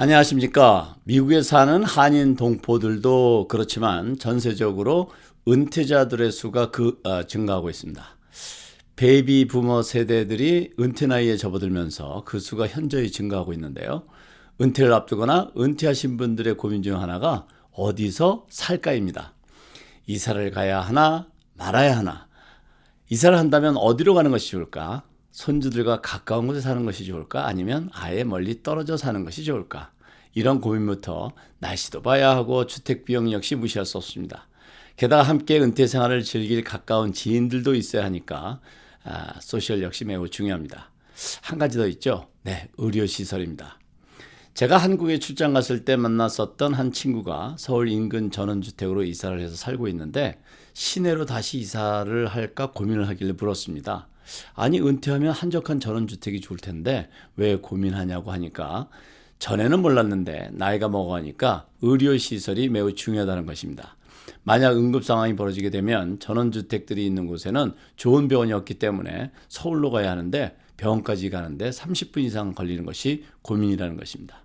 안녕하십니까. 미국에 사는 한인 동포들도 그렇지만 전세적으로 은퇴자들의 수가 그, 어, 증가하고 있습니다. 베이비 부머 세대들이 은퇴 나이에 접어들면서 그 수가 현저히 증가하고 있는데요. 은퇴를 앞두거나 은퇴하신 분들의 고민 중 하나가 어디서 살까입니다. 이사를 가야 하나 말아야 하나. 이사를 한다면 어디로 가는 것이 좋을까? 손주들과 가까운 곳에 사는 것이 좋을까? 아니면 아예 멀리 떨어져 사는 것이 좋을까? 이런 고민부터 날씨도 봐야 하고 주택 비용 역시 무시할 수 없습니다. 게다가 함께 은퇴 생활을 즐길 가까운 지인들도 있어야 하니까 아, 소셜 역시 매우 중요합니다. 한 가지 더 있죠. 네, 의료 시설입니다. 제가 한국에 출장 갔을 때 만났었던 한 친구가 서울 인근 전원주택으로 이사를 해서 살고 있는데 시내로 다시 이사를 할까 고민을 하길래 물었습니다. 아니 은퇴하면 한적한 전원주택이 좋을 텐데 왜 고민하냐고 하니까 전에는 몰랐는데 나이가 먹어가니까 의료시설이 매우 중요하다는 것입니다. 만약 응급 상황이 벌어지게 되면 전원주택들이 있는 곳에는 좋은 병원이 없기 때문에 서울로 가야 하는데 병원까지 가는데 30분 이상 걸리는 것이 고민이라는 것입니다.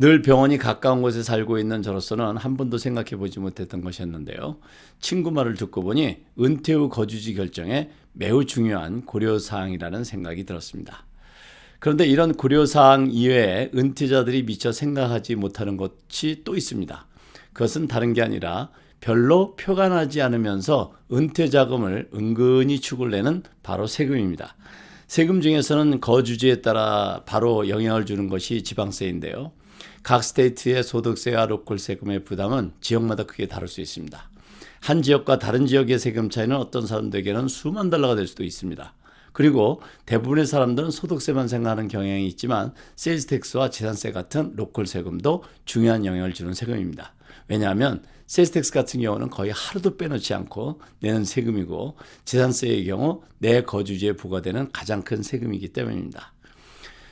늘 병원이 가까운 곳에 살고 있는 저로서는 한 번도 생각해 보지 못했던 것이었는데요. 친구 말을 듣고 보니 은퇴 후 거주지 결정에 매우 중요한 고려사항이라는 생각이 들었습니다. 그런데 이런 고려사항 이외에 은퇴자들이 미처 생각하지 못하는 것이 또 있습니다. 그것은 다른 게 아니라 별로 표가 나지 않으면서 은퇴 자금을 은근히 축을 내는 바로 세금입니다. 세금 중에서는 거주지에 따라 바로 영향을 주는 것이 지방세인데요. 각 스테이트의 소득세와 로컬 세금의 부담은 지역마다 크게 다를 수 있습니다. 한 지역과 다른 지역의 세금 차이는 어떤 사람들에게는 수만 달러가 될 수도 있습니다. 그리고 대부분의 사람들은 소득세만 생각하는 경향이 있지만 세일즈 텍스와 재산세 같은 로컬 세금도 중요한 영향을 주는 세금입니다. 왜냐하면 세일즈 텍스 같은 경우는 거의 하루도 빼놓지 않고 내는 세금이고 재산세의 경우 내 거주지에 부과되는 가장 큰 세금이기 때문입니다.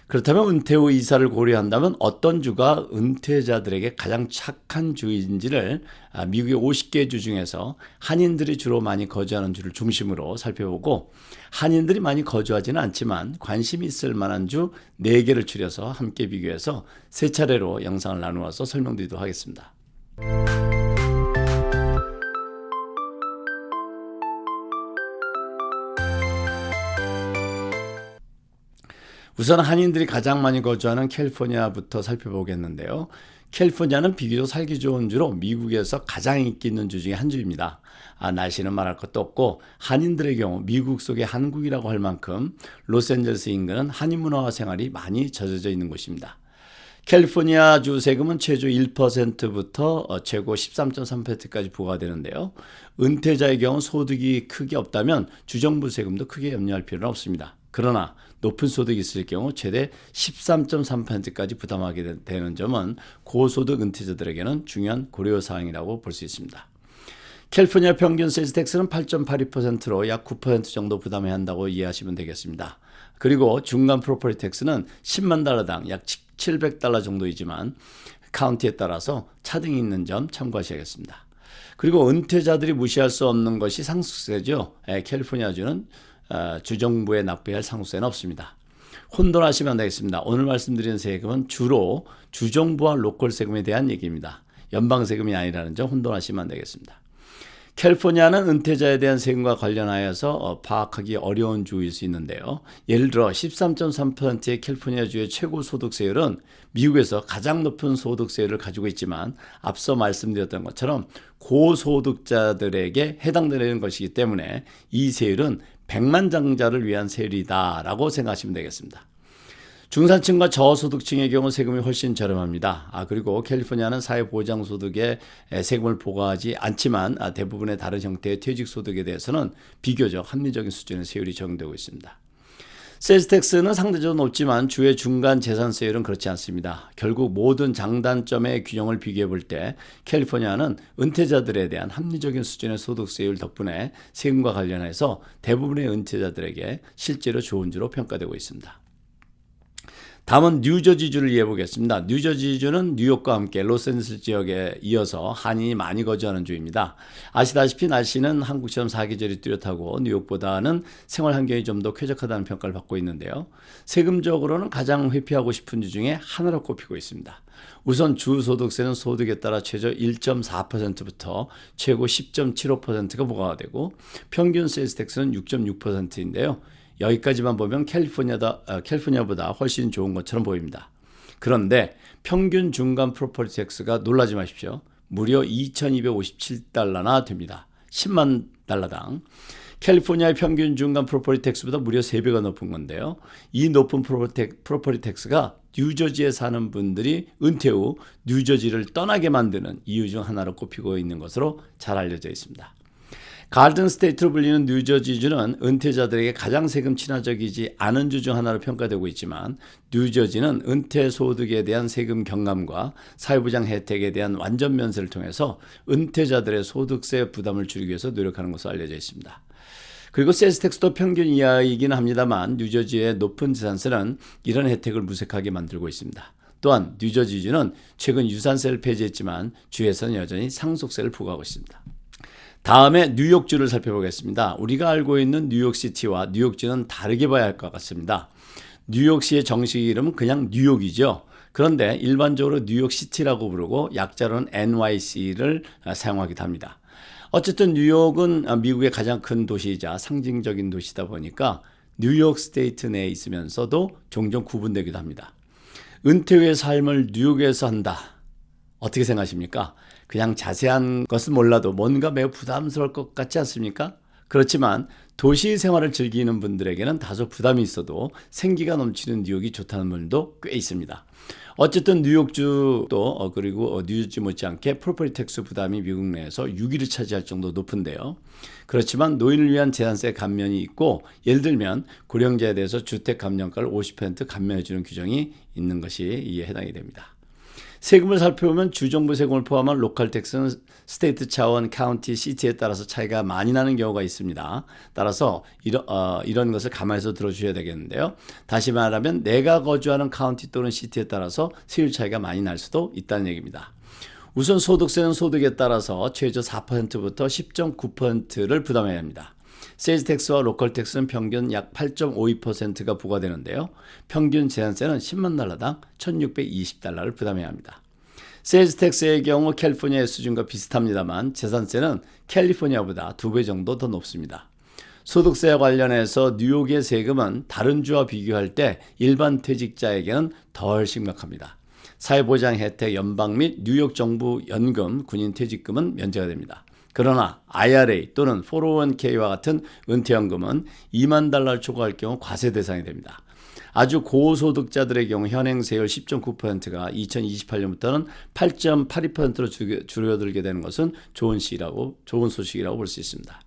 그렇다면 은퇴 후 이사를 고려한다면 어떤 주가 은퇴자들에게 가장 착한 주인지를 아, 미국의 50개 주 중에서 한인들이 주로 많이 거주하는 주를 중심으로 살펴보고 한인들이 많이 거주하지는 않지만 관심 있을 만한 주 4개를 추려서 함께 비교해서 세 차례로 영상을 나누어서 설명드리도록 하겠습니다. 우선 한인들이 가장 많이 거주하는 캘리포니아부터 살펴보겠는데요. 캘리포니아는 비교적 살기 좋은 주로 미국에서 가장 인기 있는 주 중에 한 주입니다. 아, 날씨는 말할 것도 없고 한인들의 경우 미국 속의 한국이라고 할 만큼 로스앤젤스 인근은 한인 문화와 생활이 많이 젖어져 있는 곳입니다. 캘리포니아 주 세금은 최저 1%부터 어, 최고 13.3%까지 부과 되는데요. 은퇴자의 경우 소득이 크게 없다면 주정부 세금도 크게 염려할 필요는 없습니다. 그러나 높은 소득이 있을 경우 최대 13.3%까지 부담하게 되는 점은 고소득 은퇴자들에게는 중요한 고려 사항이라고 볼 수 있습니다. 캘리포니아 평균 세일즈 텍스는 8.82%로 약 9% 정도 부담해야 한다고 이해하시면 되겠습니다. 그리고 중간 프로퍼티 텍스는 10만 달러당 약 700달러 정도이지만 카운티에 따라서 차등이 있는 점 참고하셔야겠습니다. 그리고 은퇴자들이 무시할 수 없는 것이 상속세죠. 캘리포니아주는 어, 주정부에 납부해야 할 상속세는 없습니다. 혼돈하시면 안 되겠습니다. 오늘 말씀드리는 세금은 주로 주정부와 로컬 세금에 대한 얘기입니다. 연방 세금이 아니라는 점 혼돈하시면 안 되겠습니다. 캘리포니아는 은퇴자에 대한 세금과 관련하여서 어, 파악하기 어려운 주일 수 있는데요. 예를 들어 13.3%의 캘리포니아 주의 최고 소득세율은 미국에서 가장 높은 소득세율을 가지고 있지만 앞서 말씀드렸던 것처럼 고소득자들에게 해당되는 것이기 때문에 이 세율은 백만장자를 위한 세율이다라고 생각하시면 되겠습니다. 중산층과 저소득층의 경우 세금이 훨씬 저렴합니다. 아, 그리고 캘리포니아는 사회보장소득에 세금을 부과하지 않지만 아, 대부분의 다른 형태의 퇴직소득에 대해서는 비교적 합리적인 수준의 세율이 적용되고 있습니다. 세일스텍스는 상대적으로 높지만 주의 중간 재산세율은 그렇지 않습니다. 결국 모든 장단점의 균형을 비교해 볼 때 캘리포니아는 은퇴자들에 대한 합리적인 수준의 소득세율 덕분에 세금과 관련해서 대부분의 은퇴자들에게 실제로 좋은 주로 평가되고 있습니다. 다음은 뉴저지주를 이해해 보겠습니다. 뉴저지주는 뉴욕과 함께 로스앤젤레스 지역에 이어서 한인이 많이 거주하는 주입니다. 아시다시피 날씨는 한국처럼 사계절이 뚜렷하고 뉴욕보다는 생활 환경이 좀 더 쾌적하다는 평가를 받고 있는데요. 세금적으로는 가장 회피하고 싶은 주 중에 하나로 꼽히고 있습니다. 우선 주소득세는 소득에 따라 최저 1.4%부터 최고 10.75%가 부과가 되고 평균 세일스 텍스는 6.6%인데요. 여기까지만 보면 캘리포니아다, 어, 캘리포니아보다 훨씬 좋은 것처럼 보입니다. 그런데 평균 중간 프로퍼티 텍스가 놀라지 마십시오. 무려 2,257달러나 됩니다. 10만 달러당. 캘리포니아의 평균 중간 프로퍼티 텍스보다 무려 3배가 높은 건데요. 이 높은 프로퍼티 텍스가 뉴저지에 사는 분들이 은퇴 후 뉴저지를 떠나게 만드는 이유 중 하나로 꼽히고 있는 것으로 잘 알려져 있습니다. 가든 스테이트로 불리는 뉴저지주는 은퇴자들에게 가장 세금 친화적이지 않은 주 중 하나로 평가되고 있지만 뉴저지는 은퇴 소득에 대한 세금 경감과 사회보장 혜택에 대한 완전 면세를 통해서 은퇴자들의 소득세 부담을 줄이기 위해서 노력하는 것으로 알려져 있습니다. 그리고 세스 텍스도 평균 이하이긴 합니다만 뉴저지의 높은 재산세는 이런 혜택을 무색하게 만들고 있습니다. 또한 뉴저지주는 최근 유산세를 폐지했지만 주에서는 여전히 상속세를 부과하고 있습니다. 다음에 뉴욕주를 살펴보겠습니다. 우리가 알고 있는 뉴욕시티와 뉴욕주는 다르게 봐야 할 것 같습니다. 뉴욕시의 정식 이름은 그냥 뉴욕이죠. 그런데 일반적으로 뉴욕시티라고 부르고 약자로는 NYC를 사용하기도 합니다. 어쨌든 뉴욕은 미국의 가장 큰 도시이자 상징적인 도시다 보니까 뉴욕 스테이트 내에 있으면서도 종종 구분되기도 합니다. 은퇴 후의 삶을 뉴욕에서 한다. 어떻게 생각하십니까? 그냥 자세한 것은 몰라도 뭔가 매우 부담스러울 것 같지 않습니까? 그렇지만 도시 생활을 즐기는 분들에게는 다소 부담이 있어도 생기가 넘치는 뉴욕이 좋다는 분도 꽤 있습니다. 어쨌든 뉴욕주도 어, 그리고 어, 뉴욕주 못지않게 프로퍼티 텍스 부담이 미국 내에서 6위를 차지할 정도 높은데요. 그렇지만 노인을 위한 재산세 감면이 있고 예를 들면 고령자에 대해서 주택 감면가를 50% 감면해 주는 규정이 있는 것이 이에 해당이 됩니다. 세금을 살펴보면 주정부 세금을 포함한 로컬 텍스는 스테이트 차원, 카운티, 시티에 따라서 차이가 많이 나는 경우가 있습니다. 따라서 이런, 어, 이런 것을 감안해서 들어주셔야 되겠는데요. 다시 말하면 내가 거주하는 카운티 또는 시티에 따라서 세율 차이가 많이 날 수도 있다는 얘기입니다. 우선 소득세는 소득에 따라서 최저 4%부터 10.9%를 부담해야 합니다. 세일즈 텍스와 로컬 텍스는 평균 약 8.52%가 부과되는데요. 평균 제한세는 10만 달러당 1,620달러를 부담해야 합니다. 세일즈 텍스의 경우 캘리포니아의 수준과 비슷합니다만 재산세는 캘리포니아보다 두배 정도 더 높습니다. 소득세와 관련해서 뉴욕의 세금은 다른 주와 비교할 때 일반 퇴직자에게는 덜 심각합니다. 사회보장 혜택 연방 및 뉴욕 정부 연금 군인 퇴직금은 면제가 됩니다. 그러나 IRA 또는 401k와 같은 은퇴연금은 2만 달러를 초과할 경우 과세 대상이 됩니다. 아주 고소득자들의 경우 현행 세율 10.9%가 2028년부터는 8.82%로 줄여들게 되는 것은 좋은 시라고 좋은 소식이라고 볼 수 있습니다.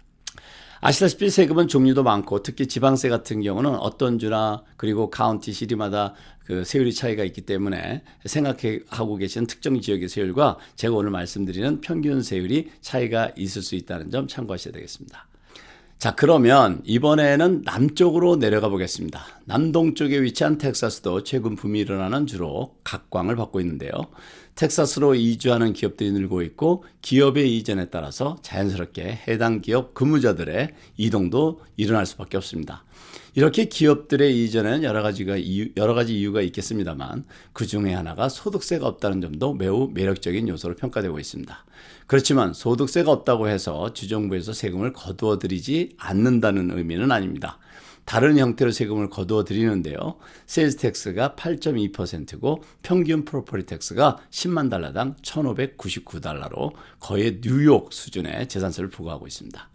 아시다시피 세금은 종류도 많고 특히 지방세 같은 경우는 어떤 주나 그리고 카운티 시리마다 그 세율이 차이가 있기 때문에 생각하고 계신 특정 지역의 세율과 제가 오늘 말씀드리는 평균 세율이 차이가 있을 수 있다는 점 참고하셔야 되겠습니다. 자, 그러면 이번에는 남쪽으로 내려가 보겠습니다. 남동쪽에 위치한 텍사스도 최근 붐이 일어나는 주로 각광을 받고 있는데요. 텍사스로 이주하는 기업들이 늘고 있고 기업의 이전에 따라서 자연스럽게 해당 기업 근무자들의 이동도 일어날 수밖에 없습니다. 이렇게 기업들의 이전에는 여러 가지가 이유, 여러 가지 이유가 있겠습니다만 그 중에 하나가 소득세가 없다는 점도 매우 매력적인 요소로 평가되고 있습니다. 그렇지만 소득세가 없다고 해서 주정부에서 세금을 거두어 들이지 않는다는 의미는 아닙니다. 다른 형태로 세금을 거두어 드리는데요. 세일즈 텍스가 8.2%고 평균 프로퍼티 텍스가 10만 달러당 1,599달러로 거의 뉴욕 수준의 재산세를 부과하고 있습니다.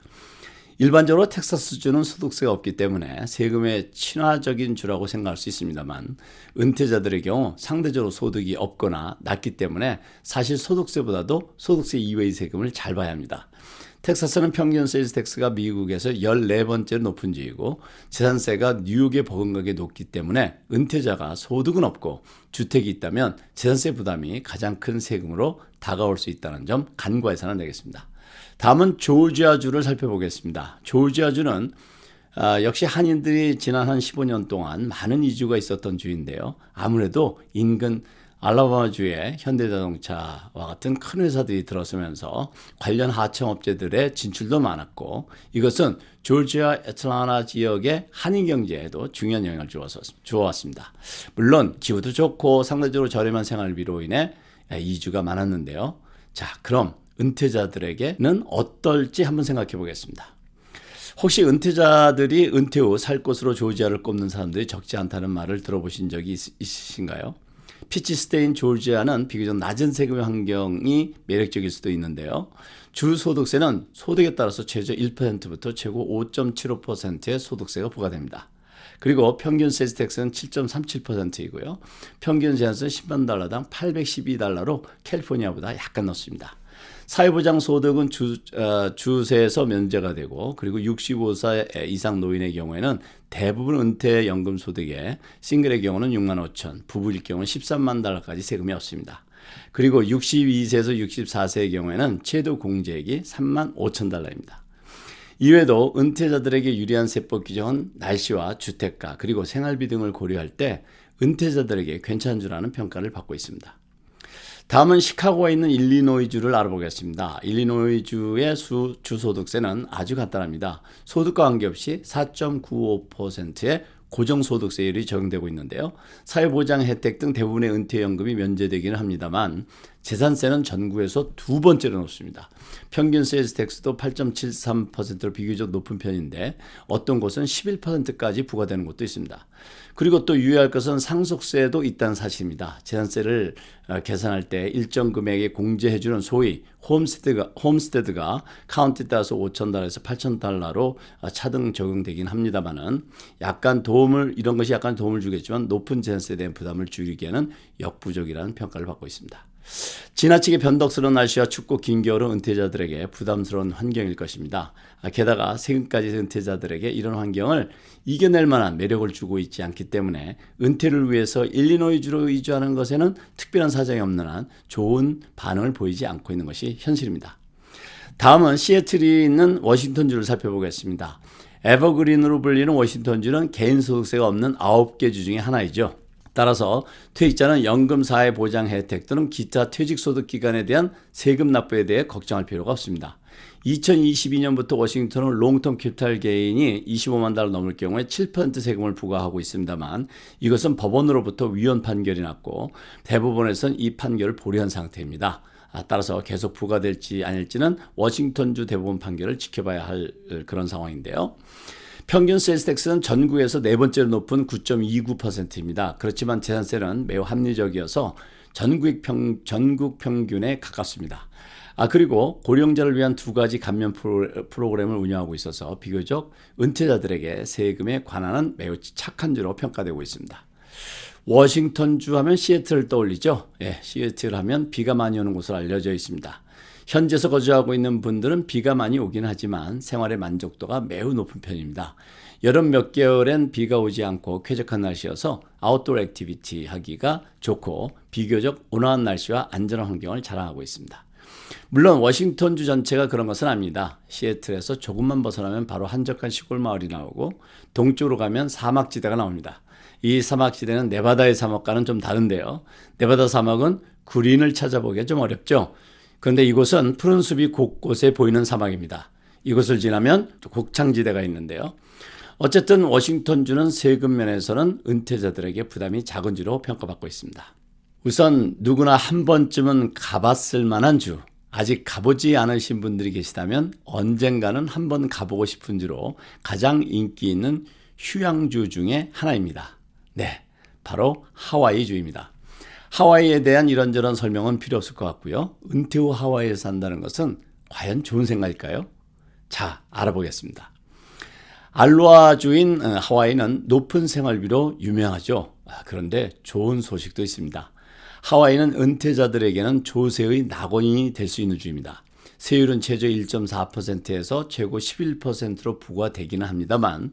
일반적으로 텍사스주는 소득세가 없기 때문에 세금의 친화적인 주라고 생각할 수 있습니다만 은퇴자들의 경우 상대적으로 소득이 없거나 낮기 때문에 사실 소득세보다도 소득세 이외의 세금을 잘 봐야 합니다. 텍사스는 평균 세일즈 텍스가 미국에서 14번째 높은 주이고 재산세가 뉴욕의 버금가게 높기 때문에 은퇴자가 소득은 없고 주택이 있다면 재산세 부담이 가장 큰 세금으로 다가올 수 있다는 점 간과해서는 되겠습니다. 다음은 조지아주를 살펴보겠습니다. 조지아주는 아, 역시 한인들이 지난 한 15년 동안 많은 이주가 있었던 주인데요. 아무래도 인근 알라바마주의 현대자동차와 같은 큰 회사들이 들어서면서 관련 하청업체들의 진출도 많았고 이것은 조지아 애틀라나 지역의 한인 경제에도 중요한 영향을 주어왔습니다. 물론 기후도 좋고 상대적으로 저렴한 생활비로 인해 이주가 많았는데요. 자, 그럼 은퇴자들에게는 어떨지 한번 생각해 보겠습니다. 혹시 은퇴자들이 은퇴 후 살 곳으로 조지아를 꼽는 사람들이 적지 않다는 말을 들어보신 적이 있, 있으신가요? 피치스테인 조지아는 비교적 낮은 세금 환경이 매력적일 수도 있는데요. 주 소득세는 소득에 따라서 최저 1%부터 최고 5.75%의 소득세가 부과됩니다. 그리고 평균 세스 텍스는 7.37%이고요. 평균 제한세는 10만 달러당 812달러로 캘리포니아보다 약간 높습니다. 사회보장 소득은 주, 어, 주세에서 면제가 되고 그리고 65세 이상 노인의 경우에는 대부분 은퇴 연금 소득에 싱글의 경우는 6만 5천, 부부일 경우는 13만 달러까지 세금이 없습니다. 그리고 62세에서 64세의 경우에는 최도 공제액이 3만 5천 달러입니다. 이외에도 은퇴자들에게 유리한 세법 규정은 날씨와 주택가 그리고 생활비 등을 고려할 때 은퇴자들에게 괜찮은 줄 아는 평가를 받고 있습니다. 다음은 시카고에 있는 일리노이주를 알아보겠습니다. 일리노이주의 수, 주소득세는 아주 간단합니다. 소득과 관계없이 4.95%의 고정소득세율이 적용되고 있는데요. 사회보장 혜택 등 대부분의 은퇴연금이 면제되기는 합니다만 재산세는 전국에서 두 번째로 높습니다. 평균 세일스 텍스도 8.73%로 비교적 높은 편인데 어떤 곳은 11%까지 부과되는 곳도 있습니다. 그리고 또 유의할 것은 상속세도 있다는 사실입니다. 재산세를 어, 계산할 때 일정 금액에 공제해주는 소위 홈스테드가, 홈스테드가 카운티 따라서 5천 달러에서 8천 달러로 어, 차등 적용되긴 합니다만은 약간 도움을 이런 것이 약간 도움을 주겠지만 높은 재산세에 대한 부담을 줄이기에는 역부족이라는 평가를 받고 있습니다. 지나치게 변덕스러운 날씨와 춥고 긴 겨울은 은퇴자들에게 부담스러운 환경일 것입니다. 아, 게다가 세금까지 은퇴자들에게 이런 환경을 이겨낼 만한 매력을 주고 있지 않기 때문에 은퇴를 위해서 일리노이주로 이주하는 것에는 특별한 사정이 없는 한 좋은 반응을 보이지 않고 있는 것이 현실입니다. 다음은 시애틀이 있는 워싱턴주를 살펴보겠습니다. 에버그린으로 불리는 워싱턴주는 개인 소득세가 없는 9개 주 중에 하나이죠. 따라서 퇴직자는 연금 사회 보장 혜택 또는 기타 퇴직 소득 기간에 대한 세금 납부에 대해 걱정할 필요가 없습니다. 2022년부터 워싱턴은 롱텀 캡탈 개인이 25만 달러 넘을 경우에 7% 세금을 부과하고 있습니다만 이것은 법원으로부터 위헌 판결이 났고 대법원에서는 이 판결을 보류한 상태입니다. 아, 따라서 계속 부과될지 아닐지는 워싱턴주 대법원 판결을 지켜봐야 할 그런 상황인데요. 평균 세일스텍스는 전국에서 네 번째로 높은 9.29%입니다. 그렇지만 재산세는 매우 합리적이어서 전국, 평, 전국 평균에 가깝습니다. 아, 그리고 고령자를 위한 두 가지 감면 프로, 그램을 운영하고 있어서 비교적 은퇴자들에게 세금에 관한은 매우 착한 주로 평가되고 있습니다. 워싱턴주 하면 시애틀을 떠올리죠. 예, 시애틀 하면 비가 많이 오는 곳으로 알려져 있습니다. 현지에서 거주하고 있는 분들은 비가 많이 오긴 하지만 생활의 만족도가 매우 높은 편입니다. 여름 몇 개월엔 비가 오지 않고 쾌적한 날씨여서 아웃도어 액티비티 하기가 좋고 비교적 온화한 날씨와 안전한 환경을 자랑하고 있습니다. 물론 워싱턴주 전체가 그런 것은 아닙니다. 시애틀에서 조금만 벗어나면 바로 한적한 시골 마을이 나오고 동쪽으로 가면 사막지대가 나옵니다. 이 사막지대는 네바다의 사막과는 좀 다른데요. 네바다 사막은 구린을 찾아보기가 좀 어렵죠. 그런데 이곳은 푸른 숲이 곳곳에 보이는 사막입니다. 이곳을 지나면 곡창지대가 있는데요. 어쨌든 워싱턴주는 세금 면에서는 은퇴자들에게 부담이 작은 주로 평가받고 있습니다. 우선 누구나 한 번쯤은 가봤을 만한 주, 아직 가보지 않으신 분들이 계시다면 언젠가는 한 번 가보고 싶은 주로 가장 인기 있는 휴양주 중에 하나입니다. 네, 바로 하와이주입니다. 하와이에 대한 이런저런 설명은 필요 없을 것 같고요. 은퇴 후 하와이에 산다는 것은 과연 좋은 생각일까요? 자, 알아보겠습니다. 알로아주인 어, 하와이는 높은 생활비로 유명하죠. 아, 그런데 좋은 소식도 있습니다. 하와이는 은퇴자들에게는 조세의 낙원이 될 수 있는 주입니다. 세율은 최저 1.4%에서 최고 11%로 부과되기는 합니다만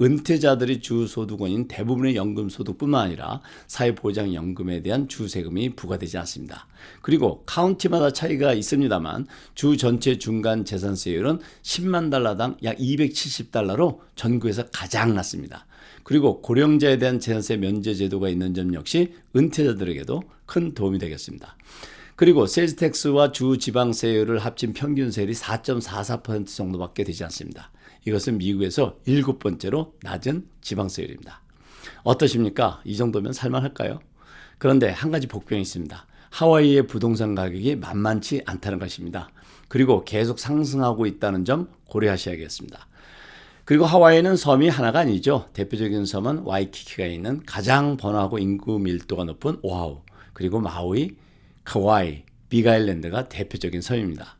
은퇴자들이 주 소득원인 대부분의 연금 소득뿐만 아니라 사회보장연금에 대한 주세금이 부과되지 않습니다. 그리고 카운티마다 차이가 있습니다만 주 전체 중간 재산세율은 10만 달러당 약 270달러로 전국에서 가장 낮습니다. 그리고 고령자에 대한 재산세 면제 제도가 있는 점 역시 은퇴자들에게도 큰 도움이 되겠습니다. 그리고 세일즈텍스와 주 지방세율을 합친 평균 세율이 4.44% 정도밖에 되지 않습니다. 이것은 미국에서 일곱 번째로 낮은 지방세율입니다. 어떠십니까? 이 정도면 살만할까요? 그런데 한 가지 복병이 있습니다. 하와이의 부동산 가격이 만만치 않다는 것입니다. 그리고 계속 상승하고 있다는 점 고려하셔야겠습니다. 그리고 하와이는 섬이 하나가 아니죠. 대표적인 섬은 와이키키가 있는 가장 번화하고 인구 밀도가 높은 오하우, 그리고 마우이, 카와이, 비가일랜드가 대표적인 섬입니다.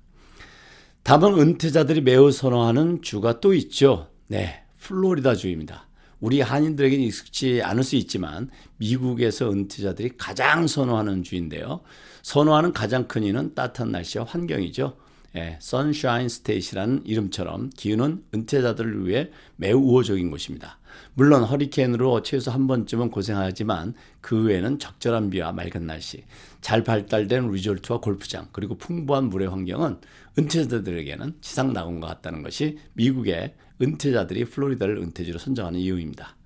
다만 은퇴자들이 매우 선호하는 주가 또 있죠. 네, 플로리다 주입니다. 우리 한인들에게는 익숙치 않을 수 있지만 미국에서 은퇴자들이 가장 선호하는 주인데요. 선호하는 가장 큰 이유는 따뜻한 날씨와 환경이죠. 예, 선샤인 스테이시라는 이름처럼 기후는 은퇴자들을 위해 매우 우호적인 곳입니다. 물론 허리케인으로 최소 한 번쯤은 고생하지만 그 외에는 적절한 비와 맑은 날씨, 잘 발달된 리조트와 골프장, 그리고 풍부한 물의 환경은 은퇴자들에게는 지상 낙원과 같다는 것이 미국의 은퇴자들이 플로리다를 은퇴지로 선정하는 이유입니다.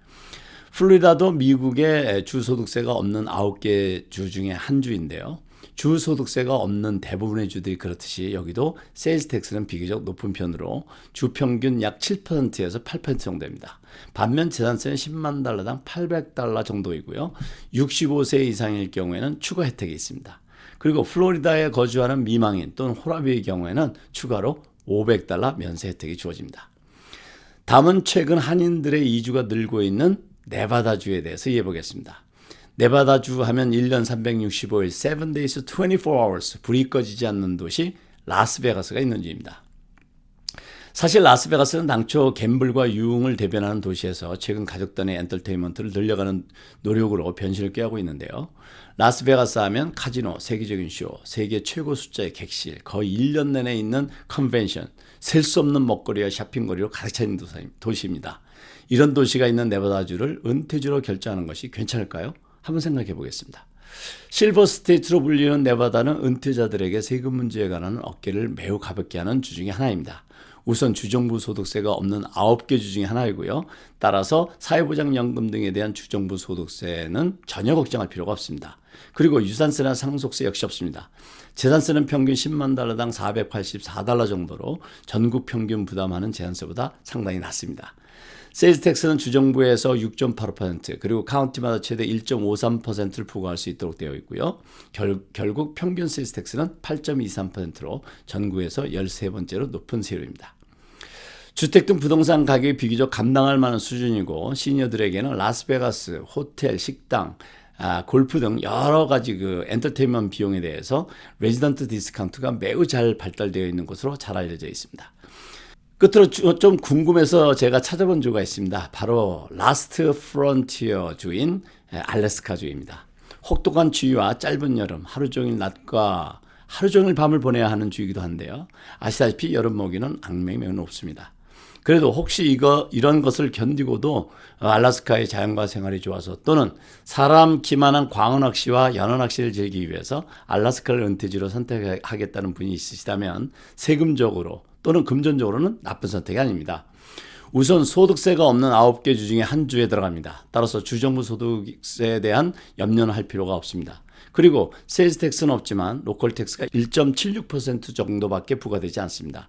플로리다도 미국의 주소득세가 없는 9개 주 중에 한 주인데요. 주소득세가 없는 대부분의 주들이 그렇듯이 여기도 세일즈 텍스는 비교적 높은 편으로 주 평균 약 7%에서 8% 정도입니다. 반면 재산세는 10만 달러당 800달러 정도이고요. 65세 이상일 경우에는 추가 혜택이 있습니다. 그리고 플로리다에 거주하는 미망인 또는 호라비의 경우에는 추가로 500달러 면세 혜택이 주어집니다. 다음은 최근 한인들의 이주가 늘고 있는 네바다주에 대해서 이해해 보겠습니다. 네바다주 하면 1년 365일 7 days 24 hours 불이 꺼지지 않는 도시 라스베가스가 있는 주입니다. 사실 라스베가스는 당초 갬블과 유흥을 대변하는 도시에서 최근 가족단의 엔터테인먼트를 늘려가는 노력으로 변신을 꾀하고 있는데요. 라스베가스 하면 카지노, 세계적인 쇼, 세계 최고 숫자의 객실, 거의 1년 내내 있는 컨벤션, 셀 수 없는 먹거리와 쇼핑거리로 가득 차 있는 도시입니다. 이런 도시가 있는 네바다주를 은퇴주로 결정하는 것이 괜찮을까요? 한번 생각해 보겠습니다. 실버 스테이트로 불리는 네바다는 은퇴자들에게 세금 문제에 관한 어깨를 매우 가볍게 하는 주 중의 하나입니다. 우선 주정부 소득세가 없는 9개 주 중에 하나이고요. 따라서 사회보장연금 등에 대한 주정부 소득세는 전혀 걱정할 필요가 없습니다. 그리고 유산세나 상속세 역시 없습니다. 재산세는 평균 10만 달러당 484달러 정도로 전국 평균 부담하는 재산세보다 상당히 낮습니다. 세일즈 텍스는 주정부에서 6.85% 그리고 카운티마다 최대 1.53%를 부과할 수 있도록 되어 있고요. 결, 결국 평균 세일즈 텍스는 8.23%로 전국에서 13번째로 높은 세율입니다. 주택 등 부동산 가격이 비교적 감당할 만한 수준이고 시니어들에게는 라스베가스, 호텔, 식당, 아, 골프 등 여러 가지 그 엔터테인먼트 비용에 대해서 레지던트 디스카운트가 매우 잘 발달되어 있는 것으로 잘 알려져 있습니다. 끝으로 좀 궁금해서 제가 찾아본 주가 있습니다. 바로 라스트 프론티어 주인 알래스카 주입니다. 혹독한 추위와 짧은 여름, 하루 종일 낮과 하루 종일 밤을 보내야 하는 주이기도 한데요. 아시다시피 여름 모기는 악명이 매우 높습니다. 그래도 혹시 이거 이런 것을 견디고도 알라스카의 자연과 생활이 좋아서 또는 사람 기만한 광어 낚시와 연어 낚시를 즐기기 위해서 알라스카를 은퇴지로 선택하겠다는 분이 있으시다면 세금적으로 또는 금전적으로는 나쁜 선택이 아닙니다. 우선 소득세가 없는 9개 주 중에 한 주에 들어갑니다. 따라서 주정부 소득세에 대한 염려는 할 필요가 없습니다. 그리고 세일즈 텍스는 없지만 로컬 텍스가 1.76% 정도밖에 부과되지 않습니다.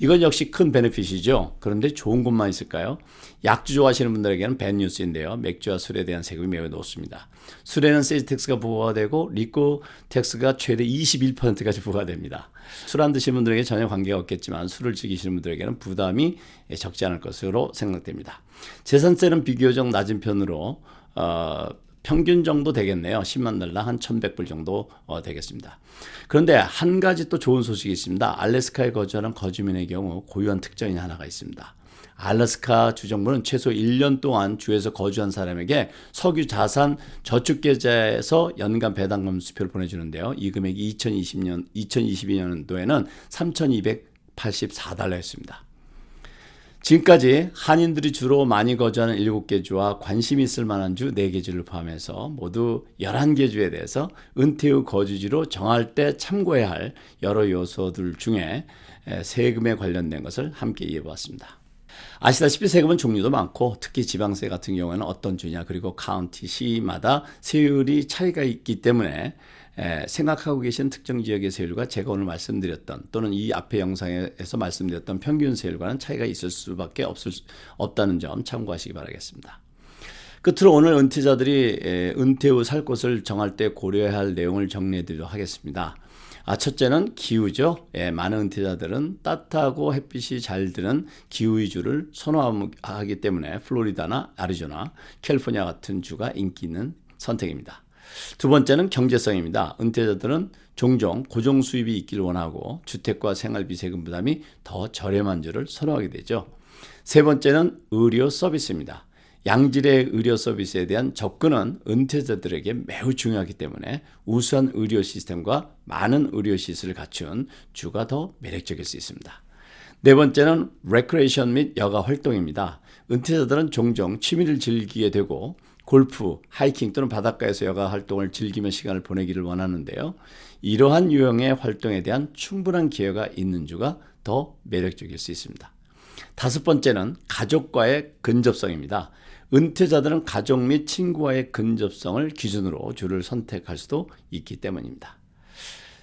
이건 역시 큰 베네핏이죠. 그런데 좋은 것만 있을까요? 약주 좋아하시는 분들에게는 밴 뉴스인데요. 맥주와 술에 대한 세금이 매우 높습니다. 술에는 세일즈 텍스가 부과되고 리코 텍스가 최대 21%까지 부과됩니다. 술 안 드시는 분들에게 전혀 관계가 없겠지만 술을 즐기시는 분들에게는 부담이 적지 않을 것으로 생각됩니다. 재산세는 비교적 낮은 편으로 어, 평균 정도 되겠네요. 10만 달러 한 1,100불 정도 어, 되겠습니다. 그런데 한 가지 또 좋은 소식이 있습니다. 알래스카에 거주하는 거주민의 경우 고유한 특징이 하나가 있습니다. 알래스카 주정부는 최소 1년 동안 주에서 거주한 사람에게 석유 자산 저축 계좌에서 연간 배당금 수표를 보내주는데요. 이 금액이 2020년, 2022년도에는 3,284달러였습니다. 지금까지 한인들이 주로 많이 거주하는 7개 주와 관심이 있을 만한 주 4개 주를 포함해서 모두 11개 주에 대해서 은퇴 후 거주지로 정할 때 참고해야 할 여러 요소들 중에 에, 세금에 관련된 것을 함께 이해해 보았습니다. 아시다시피 세금은 종류도 많고 특히 지방세 같은 경우에는 어떤 주냐 그리고 카운티 시마다 세율이 차이가 있기 때문에 에, 생각하고 계신 특정 지역의 세율과 제가 오늘 말씀드렸던 또는 이 앞에 영상에서 말씀드렸던 평균 세율과는 차이가 있을 수밖에 없을 수- 없다는 점 참고하시기 바라겠습니다. 끝으로 오늘 은퇴자들이 에, 은퇴 후 살 곳을 정할 때 고려해야 할 내용을 정리해 드리도록 하겠습니다. 아, 첫째는 기후죠. 예, 많은 은퇴자들은 따뜻하고 햇빛이 잘 드는 기후 위주를 선호하기 때문에 플로리다나 아리조나, 캘리포니아 같은 주가 인기 있는 선택입니다. 두 번째는 경제성입니다. 은퇴자들은 종종 고정 수입이 있기를 원하고 주택과 생활비 세금 부담이 더 저렴한 주를 선호하게 되죠. 세 번째는 의료 서비스입니다. 양질의 의료 서비스에 대한 접근은 은퇴자들에게 매우 중요하기 때문에 우수한 의료 시스템과 많은 의료 시설을 갖춘 주가 더 매력적일 수 있습니다. 네 번째는 레크레이션 및 여가 활동입니다. 은퇴자들은 종종 취미를 즐기게 되고 골프, 하이킹 또는 바닷가에서 여가 활동을 즐기며 시간을 보내기를 원하는데요. 이러한 유형의 활동에 대한 충분한 기회가 있는 주가 더 매력적일 수 있습니다. 다섯 번째는 가족과의 근접성입니다. 은퇴자들은 가족 및 친구와의 근접성을 기준으로 주를 선택할 수도 있기 때문입니다.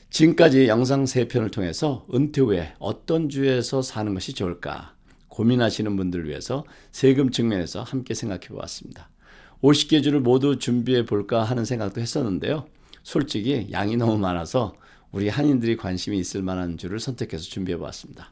지금까지 영상 3편을 통해서 은퇴 후에 어떤 주에서 사는 것이 좋을까 고민하시는 분들을 위해서 세금 측면에서 함께 생각해 보았습니다. 50개 주를 모두 준비해 볼까 하는 생각도 했었는데요. 솔직히 양이 너무 많아서 우리 한인들이 관심이 있을 만한 주를 선택해서 준비해 보았습니다.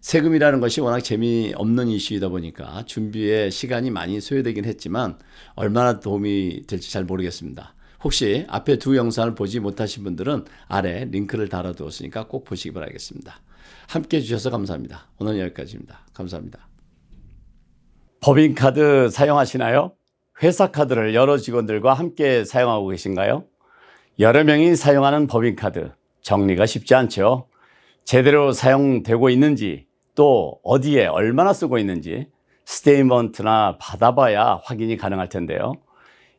세금이라는 것이 워낙 재미없는 이슈이다 보니까 준비에 시간이 많이 소요되긴 했지만 얼마나 도움이 될지 잘 모르겠습니다. 혹시 앞에 두 영상을 보지 못하신 분들은 아래 링크를 달아두었으니까 꼭 보시기 바라겠습니다. 함께 해주셔서 감사합니다. 오늘 여기까지입니다. 감사합니다. 법인카드 사용하시나요? 회사 카드를 여러 직원들과 함께 사용하고 계신가요? 여러 명이 사용하는 법인 카드 정리가 쉽지 않죠. 제대로 사용되고 있는지 또 어디에 얼마나 쓰고 있는지 스테이먼트나 받아봐야 확인이 가능할 텐데요.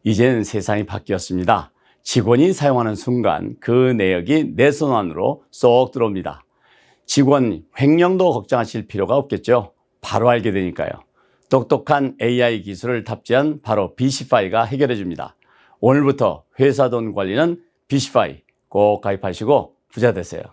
이젠 세상이 바뀌었습니다. 직원이 사용하는 순간 그 내역이 내 손 안으로 쏙 들어옵니다. 직원 횡령도 걱정하실 필요가 없겠죠. 바로 알게 되니까요. 똑똑한 AI 기술을 탑재한 바로 비시파이가 해결해 줍니다. 오늘부터 회사 돈 관리는 비시파이 꼭 가입하시고 부자 되세요.